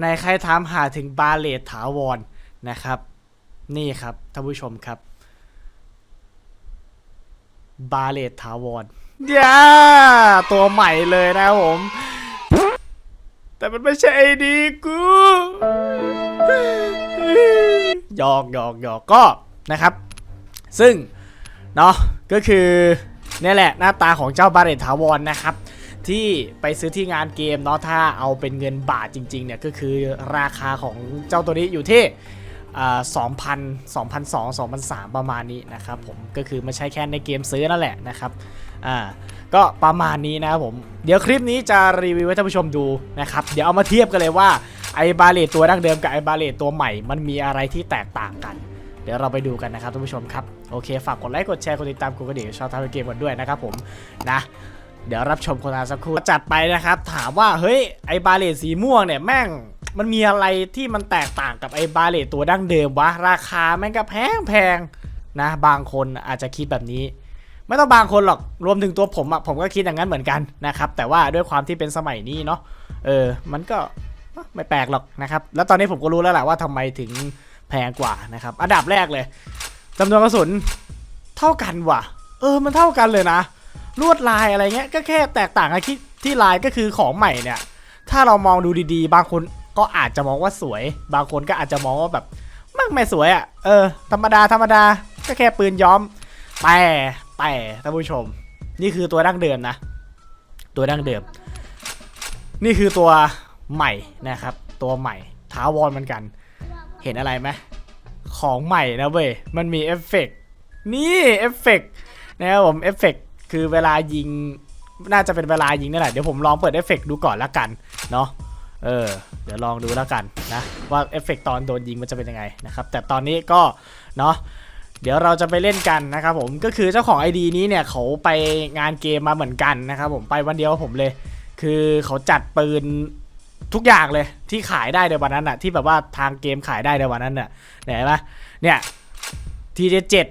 ในใครถามหาถึงบาเลตถาวรนะครับ นี่ครับท่านผู้ชมครับ บาเลตถาวรย่าตัวใหม่เลยนะผม แต่มันไม่ใช่ไอดีกูหยอกหยอกหยอกก็นะครับ ซึ่ง เนาะก็คือเนี่ยแหละหน้าตาของเจ้าบาเรตถาวรนะครับ ที่ไปซื้อที่งานเกมเนาะถ้าเอาเป็นเงินบาทจริงๆเนี่ยก็คือราคาของเจ้าตัวนี้อยู่ที่สองพันสองพันสองสองพันสามประมาณนี้นะครับผมก็คือไม่ใช่แค่ในเกมซื้อนั่นแหละนะครับอ่าก็ประมาณนี้นะครับผมเดี๋ยวคลิปนี้จะรีวิวให้ท่านผู้ชมดูนะครับเดี๋ยวเอามาเทียบกันเลยว่าไอบาเลตตัวดั้งเดิมกับไอบาเลตตัวใหม่มันมีอะไรที่แตกต่างกัน เดี๋ยวเราไปดูกันนะครับท่านผู้ชมครับโอเคฝากกดไลค์กดแชร์กดติดตามกดกระดิ่งชอบทำเกมกันด้วยนะครับผมนะ เดี๋ยวรับชมโฆษณาสักครู่จัดไปนะครับ ถามว่าเฮ้ยไอบาเลตสีม่วงเนี่ยแม่งมันมีอะไรที่มันแตกต่างกับไอบาเลตตัวดั้งเดิมวะราคาแม่งก็แพงแพงนะบางคนอาจจะคิดแบบนี้ ไม่ต้องบางคนหรอกรวมถึงตัวผมอะผมก็คิดอย่างนั้นเหมือนกันนะครับแต่ว่าด้วยความที่เป็นสมัยนี้เนาะเออมันก็ไม่แปลกหรอกนะครับแล้วตอนนี้ผมก็รู้แล้วแหละว่าทำไมถึงแพงกว่านะครับอันดับแรกเลยจำนวนกระสุนเท่ากันว่ะ เออมันเท่ากันเลยนะ ลวดลายอะไรเงี้ยก็แค่แตกต่างกันที่ที่ลายก็คือของใหม่เนี่ย ถ้าเรามองดูดีๆ บางคนก็อาจจะมองว่าสวย บางคนก็อาจจะมองว่าแบบมันไม่สวยอะ่ะเออ ธรรมดาธรรมดาก็แค่ปืนย้อม แต่แต่ท่านผู้ชม นี่คือตัวดั้งเดิมนะ ตัวดั้งเดิม นี่คือตัวใหม่นะครับ ตัวใหม่ท้าวรเหมือนกัน เห็นอะไรไหมของใหม่นะเว้ยมันมีเอฟเฟกต์นี่เอฟเฟกต์นะครับผมเอฟเฟกต์ คือเวลายิงน่าจะเป็นเวลายิงนี่แหละเดี๋ยวผมลองเปิดเอฟเฟกต์ดูก่อนละกันเนาะเออเดี๋ยวลองดูแล้วกันนะว่าเอฟเฟกต์ตอนโดนยิงมันจะเป็นยังไงนะครับแต่ตอนนี้ก็เนาะเดี๋ยวเราจะไปเล่นกันนะครับผมก็คือเจ้าของ ID นี้เนี่ยเขาไปงานเกมมาเหมือนกันนะครับผมไปวันเดียวผมเลย คือเขาจัดปืนทุกอย่างเลยที่ขายได้ในวันนั้นอะที่แบบว่าทางเกมขายได้ในวันนั้นน่ะเห็นไหมเนี่ยทีเจ็ด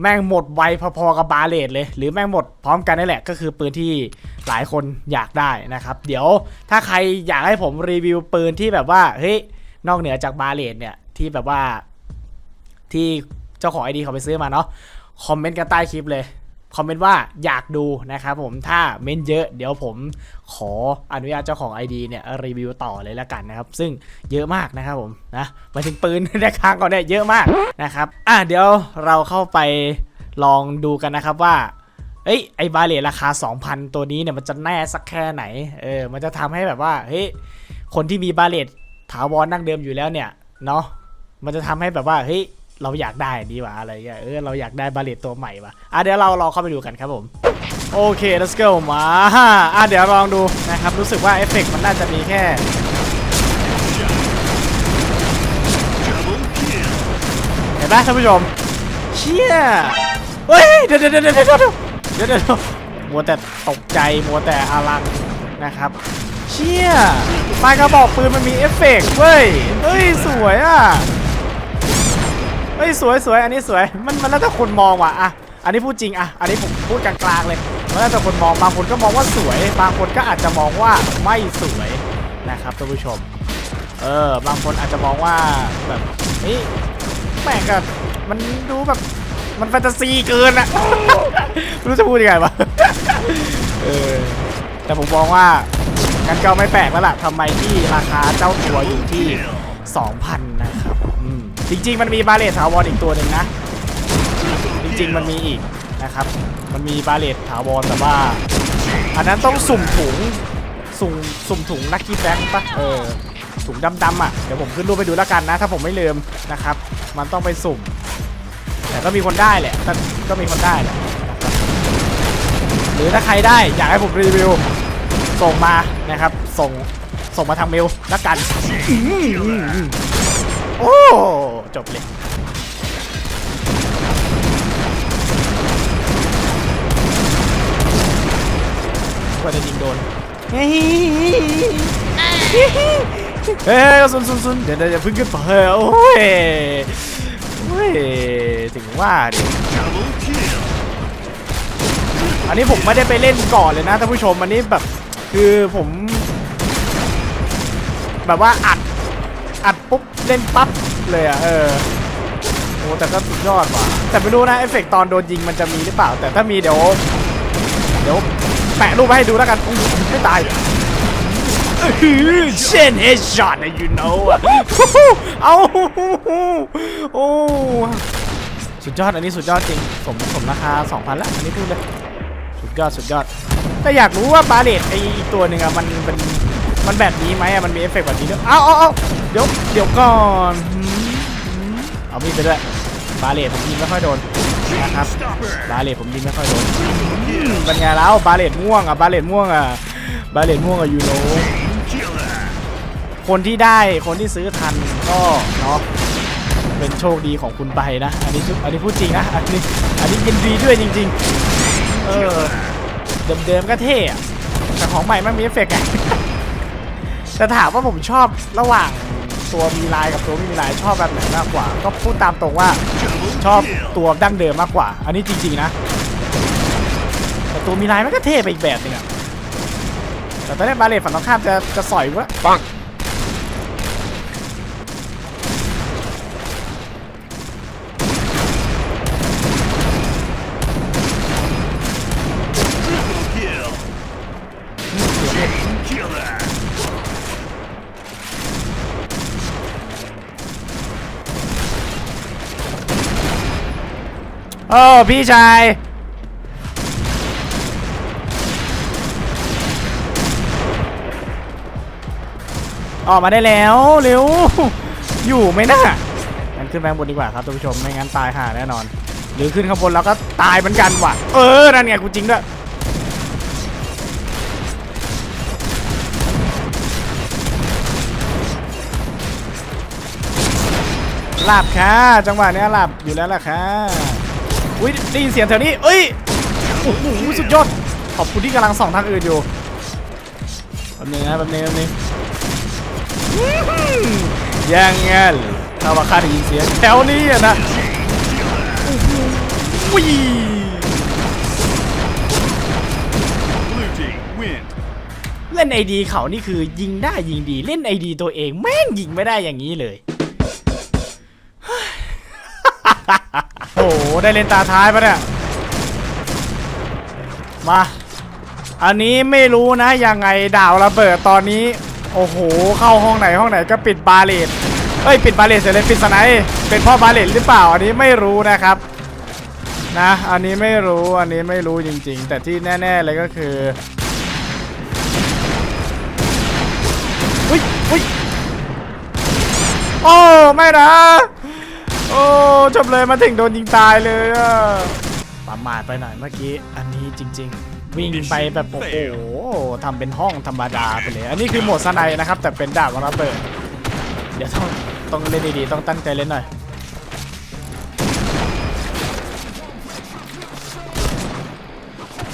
แม่งหมดไวพอๆกับบาเลตเลย หรือแม่งหมดพร้อมกันนี่แหละ ก็คือปืนที่หลายคนอยากได้นะครับ เดี๋ยวถ้าใครอยากให้ผมรีวิวปืนที่แบบว่าเฮ้ยนอกเหนือจากบาเลตเนี่ยที่แบบว่าที่เจ้าของไอดีเขาไปซื้อมาเนาะคอมเมนต์กันใต้คลิปเลย คอมเมนต์ว่าอยากดูนะครับผมถ้าเม้นเยอะเดี๋ยวผมขออนุญาตเจ้าของ ID เนี่ยรีวิวต่อเลยละกันนะครับ ซึ่งเยอะมากนะครับผมนะมาถึงปืนในค้างก่อนเนี่ยเยอะมากนะครับอะเดี๋ยวเราเข้าไปลองดูกันนะครับว่าเอ้ยไอบาเลตราคา 2,000 ตัวนี้เนี่ยมันจะแน่สักแค่ไหนเออมันจะทำให้แบบว่าเฮ้ยคนที่มีบาเลตถาวรนั่งเดิมอยู่แล้วเนี่ยเนาะมันจะทำให้แบบว่าเฮ้ย เราอยากได้ดีว่าอะไรเงี้ยเออเราอยากได้บาเลตตัวใหม่ว่ะอะเดี๋ยวเราลองเข้าไปดูกันครับผมโอเค let's go มาอะเดี๋ยวลองดูนะครับรู้สึกว่าเอฟเฟกต์มันน่าจะมีแค่เห็นไหมท่านผู้ชมเชี่ยเฮ้ยเดี๋ยวเดี๋ยวเดี๋ยวเดี๋ยวเดี๋ยวเดี๋ยวเดี๋ยวมัวแต่ตกใจมัวแต่อารังนะครับเชี่ยปลายกระบอกปืนมันมีเอฟเฟกต์เว้ยเฮ้ยสวยอะ เฮ้ยสวยสวยอันนี้สวยมันมันน่าจะคนมองว่ะอะอันนี้พูดจริงอะอันนี้ผมพูดกลางๆเลยมันน่าจะคนมองบางคนก็มองว่าสวย บางคนก็อาจจะมองว่าไม่สวยนะครับท่านผู้ชม เออบางคนอาจจะมองว่าแบบเฮ้แม่งก็มันดูแบบมันแฟนตาซีเกินอะรู้จะพูดยังไงวะเออแต่ผมมองว่างั้นก็ไม่แปลกแล้วล่ะทำไมที่ราคาเจ้าตัวอยู่ที่ 2,000 นะครับ จริง ๆ มันมีบาเลตถาวรอีกตัวหนึ่งนะ จริง ๆ มันมีอีกนะครับ มันมีบาเลตถาวรแต่ว่า อันนั้นต้องสุ่มถุง สุ่มสุ่มถุงลักกี้แบ็กปะเออถุงดำๆอะ เดี๋ยวผมขึ้นรูปไปดูแล้วกันนะ ถ้าผมไม่ลืมนะครับ มันต้องไปสุ่ม แต่ก็มีคนได้แหละก็ก็มีคนได้แหละนะครับหรือถ้าใครได้อยากให้ผมรีวิว ส่งมานะครับ ส่งส่งมาทางเมลแล้วกันอื้อหือโอ้ จบเลยกว่าจะยิงโดน เฮ้ยเฮ้ยซุนซุนซุนเดี๋ยวเดี๋ยวอย่าเพึ่งขึ้นไปโอ้ยโอ้ยถึงว่าดิอันนี้ผมไม่ได้ไปเล่นก่อนเลยนะท่านผู้ชมอันนี้แบบ คือผม แบบว่าอัด อัดปุ๊บเล่นปั๊บเลยอะเออโอ้แต่ก็สุดยอดว่ะแต่ไม่รู้นะเอฟเฟกต์ตอนโดนยิงมันจะมีหรือเปล่า แต่ถ้ามีเดี๋ยว เดี๋ยวแปะรูปไว้ให้ดูแล้วกันอุ๊ยไม่ตายเช่นเฮดช็อตนะ you know อะเอาโอ้สุดยอดอันนี้สุดยอดจริงสมสมราคา 2,000 แล้วอันนี้พูดเลย สุดยอดสุดยอด แต่อยากรู้ว่าบาเลตไอตัวหนึ่งอะมันเป็น มันแบบนี้ไหมอะมันมีเอฟเฟกต์แบบนี้ด้วยเอาเอาเอาเดี๋ยวเดี๋ยวก่อนเอามีดไปด้วยบาเลตผมยิงไม่ค่อยโดนนะครับบาเลตผมยิงไม่ค่อยโดนเป็นไงแล้วบาเลตม่วงอะบาเลตม่วงอะบาเลตม่วงอะยูโนคนที่ได้คนที่ซื้อทันก็เนาะเป็นโชคดีของคุณไปนะ อันนี้อันนี้พูดจริงนะอันนี้อันนี้ยินดีด้วยจริง ๆ เออเดิมๆก็เท่แต่ของใหม่มันมีเอฟเฟกต์ไง แต่ถามว่าผมชอบระหว่างตัวมีลายกับตัวไม่มีลายชอบแบบไหนมากกว่า ก็พูดตามตรงว่าชอบตัวดั้งเดิมมากกว่า อันนี้จริงๆนะ แต่ตัวมีลายมันก็เท่ไปอีกแบบนึงอะแต่ตอนนี้บาเลตฝั่งตรงข้ามจะจะสอยวะปัง โอ้พี่ชาย ออกมาได้แล้วเร็ว อยู่ไหมนะงั้นขึ้นไปข้างบนดีกว่าครับท่านผู้ชมไม่งั้นตายห่าแน่นอน หรือขึ้นข้างบนแล้วก็ตายเหมือนกันว่ะ เออ นั่นไงกูจริงด้วยหลับค่ะ จังหวะนี้หลับอยู่แล้วล่ะค่ะ อุ้ยได้ยินเสียงแถวนี้เอ้ยโอ้โหสุดยอดขอบคุณที่กำลังส่องทางอื่นอยู่แป๊บนึงนะแป๊บนึงแป๊บนึงอื้อหือยังไงถ้าว่าข้าได้ยินเสียงแถวนี้อะนะโอ้โหวิ่ง Blue team win. เล่นไอดีเขานี่คือยิงได้ยิงดี เล่นไอดีตัวเองแม่งยิงไม่ได้อย่างนี้เลย ได้เล่นตาท้ายปะเนี่ย มา อันนี้ไม่รู้นะยังไงดาวระเบิดตอนนี้ โอ้โห เข้าห้องไหนห้องไหนก็ปิดบาเลตเอ้ยปิดบาเลตเสร็จเลยปิดสไนเป็นพ่อบาเลตหรือเปล่า อันนี้ไม่รู้นะครับ นะ อันนี้ไม่รู้อันนี้ไม่รู้จริง ๆ แต่ที่แน่ๆเลยก็คืออุ้ยอุ้ยโอ้ไม่นะ โอ้จบเลยมาถึงโดนยิงตายเลยอะประมาทไปหน่อยเมื่อกี้ อันนี้จริง ๆ วิ่งไปแบบโอ้โหทำเป็นห้องธรรมดาไปเลย อันนี้คือโหมดสไนด์นะครับ แต่เป็นดาบระเบิดเดี๋ยวต้องต้องเล่นดีๆต้องตั้งใจเล่นหน่อย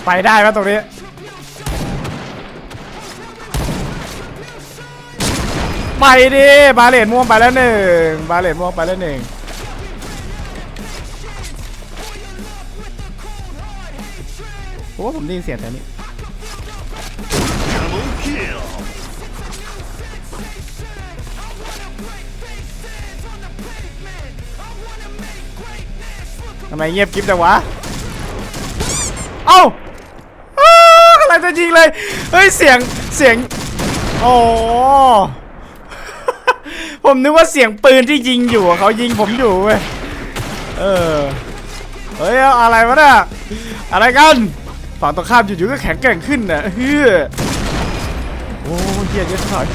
ไปได้ปะตรงนี้ไปดิบาเลตม่วงไปแล้วหนึ่งบาเลตม่วงไปแล้วหนึ่ง ผมว่าผมได้ยินเสียงแต่นี้ทำไมเงียบกิฟจังวะ เอ้าอ้าวกำลังจะยิงเลย เฮ้ย เสียง เสียง โอ้ ผมนึกว่าเสียงปืนที่ยิงอยู่เขายิงผมอยู่เว้ย เออ เฮ้ย อะไรวะเนี่ยอะไรกัน ฝั่งตรงข้ามอยู่ๆก็แข็งแกร่งขึ้นน่ะเฮ้ยโอ้เฮียเยอะถอย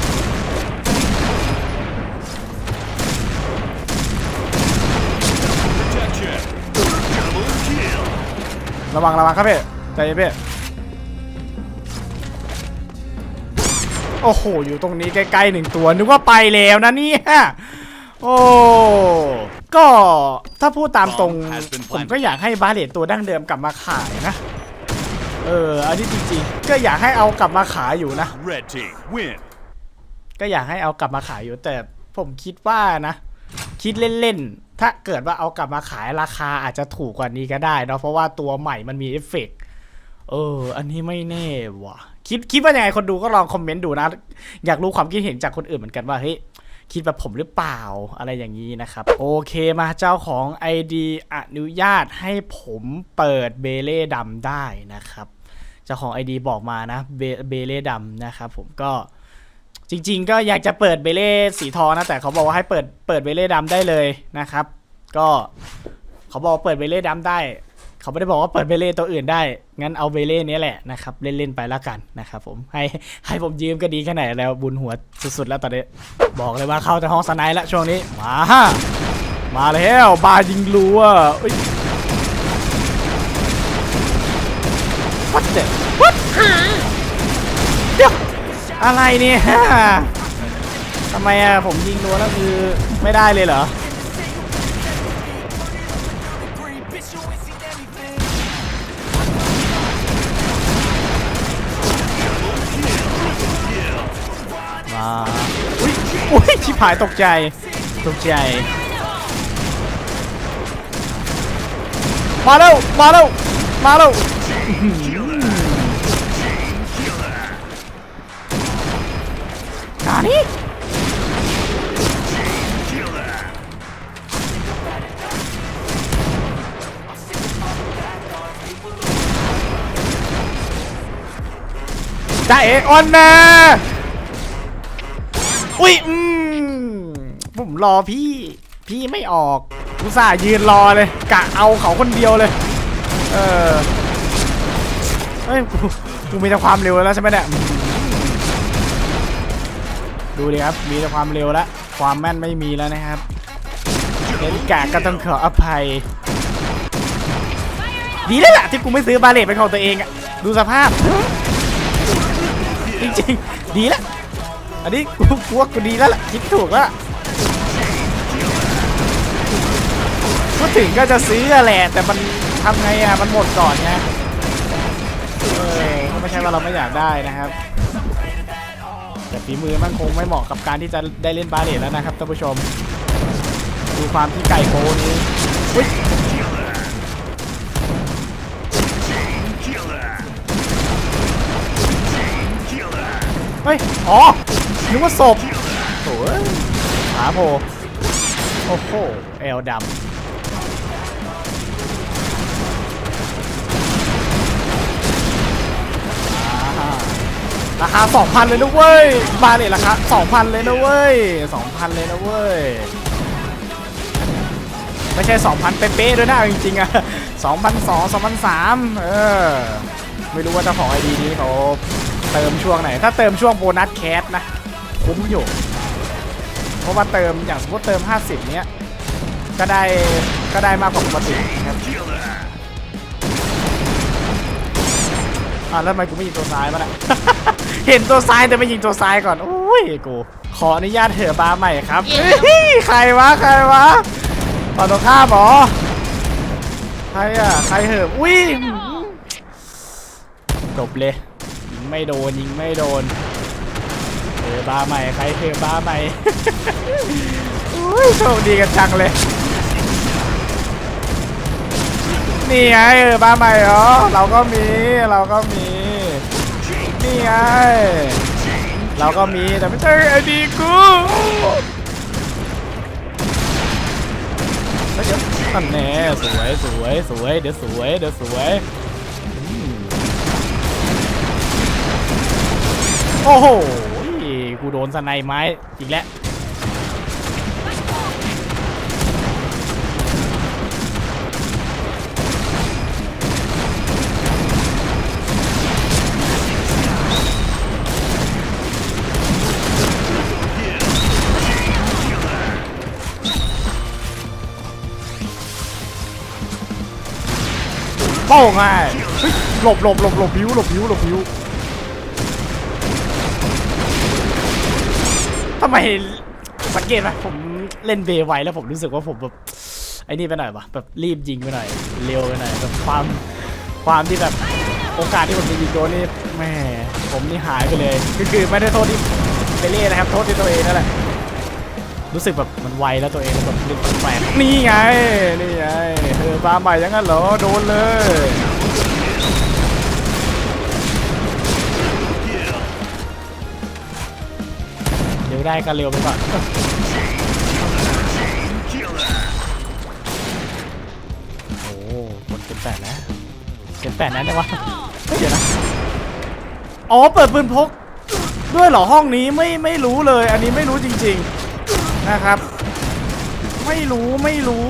ระวังระวังครับเพ่ใจเย็นพี่โอ้โห อยู่ตรงนี้ใกล้ๆหนึ่งตัว นึกว่าไปแล้วนะเนี่ย โอ้ก็ถ้าพูดตามตรง ผมก็อยากให้บาเลตตัวดั้งเดิมกลับมาขายนะ ออ อันนี้จริงๆ ก็อยากให้เอากลับมาขายอยู่นะ Red team win. ก็อยากให้เอากลับมาขายอยู่แต่ผมคิดว่านะ คิดเล่นๆ ถ้าเกิดว่าเอากลับมาขายราคาอาจจะถูกกว่านี้ก็ได้เนาะเพราะว่าตัวใหม่มันมีเอฟเฟกต์เออ อันนี้ไม่แน่ว่ะ คิดคิดว่ายังไงคนดูก็ลองคอมเมนต์ดูนะ อยากรู้ความคิดเห็นจากคนอื่นเหมือนกันว่าเฮ้ยคิดแบบผมหรือเปล่าอะไรอย่างนี้นะครับ โอเคมาเจ้าของ ID อนุญาตให้ผมเปิดเบเล่ดำได้นะครับเจ้าของ ID บอกมานะเบเบเล่ดำนะครับผมก็จริง ๆ ก็อยากจะเปิดเบเล่สีทองนะแต่เขาบอกว่าให้เปิดเปิดเบเล่ดำได้เลยนะครับ ก็เขาบอกเปิดเบเล่ดำได้ เขาไม่ได้บอกว่าเปิดเบเล่ตัวอื่นได้ งั้นเอาเบเล่นี้แหละนะครับเล่นๆไปแล้วกันนะครับผมให้ให้ผมยืมก็ดีแค่ไหนแล้วบุญหัวสุดๆแล้วตอนนี้ บอกเลยว่าเข้าแต่ห้องสไนด์แล้วช่วงนี้มาฮะมาแล้วบายิงรัวเอ้ย What the What เดี๋ยวอะไรเนี่ยทำไมอะผมยิงรัวแล้วคือไม่ได้เลยเหรอมาอุ้ยอุ้ยชิบหายตกใจ ตกใจ มาแล้ว มาแล้ว มาแล้วานี่จ่าเอออนนะ อุ้ยอืมผมรอพี่ พี่ไม่ออกอุตส่าห์ยืนรอเลย กะเอาเขาคนเดียวเลย เออเฮ้ยกูกูมีแต่ความเร็วแล้วใช่ไหมเนี่ย ดูดิครับ มีแต่ความเร็วแล้วความแม่นไม่มีแล้วนะครับเล่นกะก็ต้องขออภัย ดีแล้วล่ะที่กูไม่ซื้อบาเลตเป็นของตัวเองอะดูสภาพ จริงๆ ดีแล้วอันนี้กูกูว่ากูดีแล้วล่ะคิดถูกแล้วล่ะพูดถึงก็จะซื้อแหละแต่มันทำไงอะ มันหมดก่อนไงเออไม่ใช่ว่าเราไม่อยากได้นะครับ แต่ฝีมือมันคงไม่เหมาะกับการที่จะได้เล่นบาเลตแล้วนะครับท่านผู้ชม ดูความที่ไก่โกนี้เฮ้ย อ๋อ นึกว่าศพโถ่เอ้ยขาโผโอ้โหเอลดำ ราคา 2,000 เลยนะเว้ย มาเลยราคา 2,000 เลยนะเว้ย 2,000 เลยนะเว้ย ไม่ใช่ 2,000 เป๊ะๆด้วยนะจริงๆอะ2,200 2,300เออ ไม่รู้ว่าเจ้าของไอดีนี้เขาเติมช่วงไหน ถ้าเติมช่วงโบนัสแคสนะ คุ้มอยู่ เพราะว่าเติมอย่างสมมติเติม 50 เนี้ย ก็ได้ก็ได้มากกว่าปกตินะครับอะแล้วทำไมกูไม่ยิงตัวซ้ายมาล่ะ เห็นตัวซ้ายแต่ไม่ยิงตัวซ้ายก่อนโอ้ยกูขออนุญาตเถอะบาร์ใหม่ครับเฮ้ยใครวะใครวะต่อตัวข้ามเหรอใครอะใครเหอะอุ้ยจบเลยยิงไม่โดนยิงไม่โดนเออบาร์ใหม่ใครเถอะบาร์ใหม่อุ้ยโชคดีกันจังเลยนี่ไงเออบาร์ใหม่เหรอเราก็มีเราก็มี นี่ไง เราก็มีแต่ไม่ใช่ไอดีกูเฮ้ยเดี๋ยวนั่นแน่สวยสวยสวยเดี๋ยวสวยเดี๋ยวสวยโอ้โหกูโดนสไนไม้อีกแล้ว งไงเฮ้ยหลบหลบหลบหลบพิวหลบพิวหลบพิวทำไมสังเกตไหมผมเล่นเบย์ไวแล้วผมรู้สึกว่าผมแบบไอ้นี่ไปหน่อยวะแบบรีบยิงไปหน่อยเร็วไปหน่อยแบบความความที่แบบโอกาสที่ผมจะยิงโดนนี่แม่ผมนี่หายไปเลยก็คือไม่ได้โทษที่เบเล่นะครับโทษที่ตัวเองนั่นแหละ รู้สึกแบบมันไวแล้วตัวเองแบบลืมแปลกนี่ไง นี่ไงเธอตาใหม่ยังงั้นเหรอ โดนเลย เดี๋ยวได้กันเร็วไปก่อนโอ้คนเจ็นแปดนะเจ็นแปดนั้นได้วะเดี๋ยวนะ อ๋อ เปิดปืนพก ด้วยเหรอห้องนี้ไม่ไม่รู้เลย อันนี้ไม่รู้จริง ๆ นะครับ ไม่รู้ไม่รู้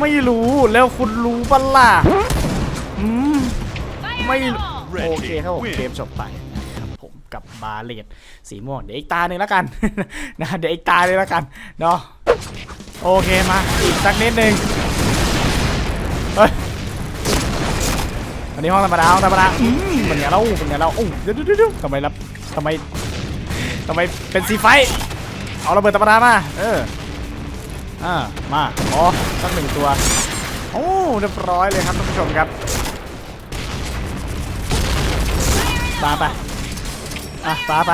ไม่รู้แล้วคุณรู้ปะล่ะอืมไม่โอเคครับผมเกมจบไปนะครับผมกับบาเลตสีม่วงเดี๋ยวอีกตาหนึ่งแล้วกันนะเดี๋ยวอีกตาหนึ่งแล้วกันเนาะโอเคมาอีกสักนิดหนึ่งเฮ้ยอันนี้ห้องธรรมดาห้องธรรมดาอืมเป็นไงเราเป็นไงเราโอ้เดี๋ยวเดี๋ยวเดี๋ยวทำไมรับทำไมทำไมเป็นสีไฟ เอาระเบิดธรรมดามา เออ อ่า มาอ๋อสักหนึ่งตัว โอ้เรียบร้อยเลยครับท่านผู้ชมครับปาไป อะปาไป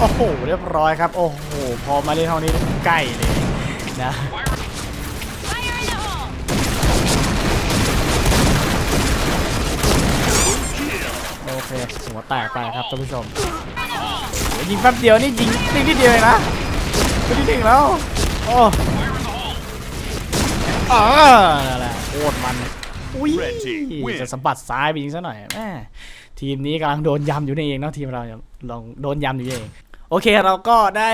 โอ้โห เรียบร้อยครับ โอ้โห พอมาเล่นห้องนี้ใกล้เลยนะโอเคหัวแตกไปครับท่านผู้ชมเดี๋ยวยิงแป๊บเดียวนี่ยิงนิดนิดเดียวเองนะไม่ได้ถึงแล้วโอ้เออนั่นแหละโคตรมันอุ้ยจะสะบัดซ้ายไปยิงซะหน่อยแม่ทีมนี้กำลังโดนยำอยู่นี่เองเนาะทีมเราลองโดนยำอยู่นี่เอง โอเคเราก็ได้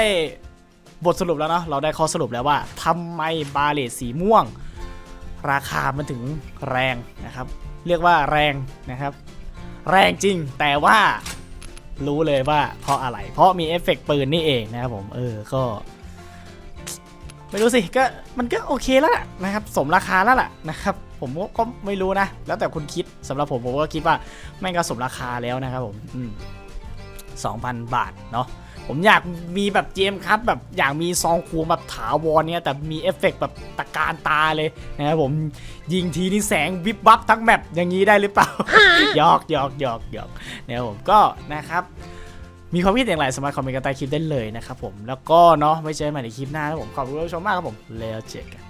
บทสรุปแล้วเนาะเราได้ข้อสรุปแล้วว่าทำไมบาเลตสีม่วง ราคามันถึงแรงนะครับ เรียกว่าแรงนะครับ แรงจริงแต่ว่ารู้เลยว่าเพราะอะไร เพราะมีเอฟเฟกต์ปืนนี่เองนะครับผมเออก็ไม่รู้สิก็มันก็โอเคแล้วล่ะนะครับ สมราคาแล้วล่ะนะครับ ผมก็ไม่รู้นะ แล้วแต่คุณคิดสำหรับผมผมก็คิดว่าแม่งก็สมราคาแล้วนะครับผมสองพันบาทเนาะ ผมอยากมีแบบเจมครับแบบอยากมีซองคูแบบถาวรเนี่ยแต่มีเอฟเฟกต์แบบตะการตาเลยนะครับผมยิงทีนี่แสงวิบวับทั้งแมปอย่างนี้ได้หรือเปล่าหยอกหยอกหยอกหยอกนะครับผมก็นะครับมีความคิดอย่างไรสามารถคอมเมนต์กันใต้คลิปได้เลยนะครับผมแล้วก็เนาะไว้เจอกันใหม่ในคลิปหน้านะผมขอบคุณผู้ชมมากครับผมแล้วเจอกัน